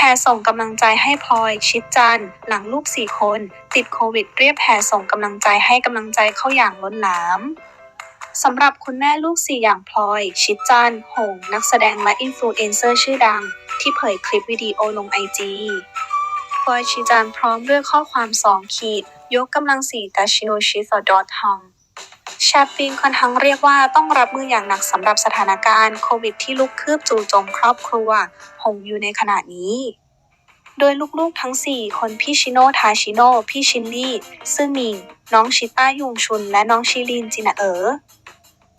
แพรส่งกำลังใจให้พลอย ชิดจันหลังลูกสี่คน ติดโควิดเรียบแห่ส่งกำลังใจให้กำลังใจเข้าอย่างล้นหลามสำหรับคุณแม่ลูกสี่อย่างพลอย ชิดจันหง นักแสดงและอินฟลูเอนเซอร์ชื่อดัง ที่เผยคลิปวิดีโอลงไอจีพลอยชิดจันพร้อมด้วยข้อความสองขีด ยกกำลังสี่ตาชิโนชิสดอทอม ชปปิงค่อนทั้างเรียกว่าต้องรับมืออย่างหนักสำหรับสถานการณ์โควิดที่ลุกคืบจู่โจมครอบครัวหงอยู่ในขณะนี้โดยลูกๆทั้ง 4 คนพี่ชิโนทาชิโนพี่ชินลี่ซื่อมิง น้องชิต้ายุงชุน และน้องชิลินจินาเอ๋อ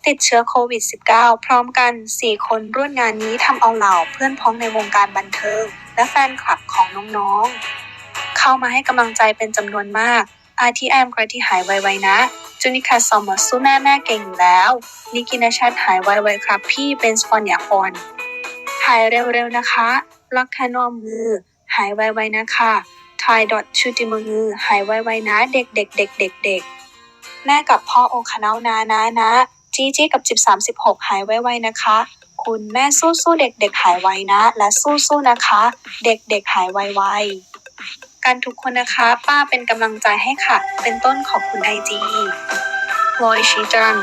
ติดเชื้อโควิด -19 พร้อมกัน 4 คนร่วมงานนี้ทำเอาเหล่าเพื่อนพ้องในวงการบันเทิง และแฟนคลับของน้องๆ เข้ามาให้กำลังใจเป็นจำนวนมาก อาทีแอมกระที่หายไวๆนะจูนิคาซอมมาสู้แม่แม่เก่งแล้วนิกินาชัดหายไวๆครับ พี่เป็นสปอนอย่าคอนหายเร็วๆนะคะรักแค่นอมมือ หายไวๆนะคะทายดอทชูติมือหายไวๆนะ เด็กๆเด็กเด็กเด็กเด็กแม่กับพ่อโอคาเนานานะนะจีจี้กับจิบสามสิบหกหายไวๆนะคะ คุณแม่สู้ๆเด็กๆหายไวนะ และสู้ๆนะคะ เด็กๆหายไวๆ กันทุกคนนะคะ ป้าเป็นกำลังใจให้ค่ะ เป็นต้นขอบคุณไอจีพลอยชีจัน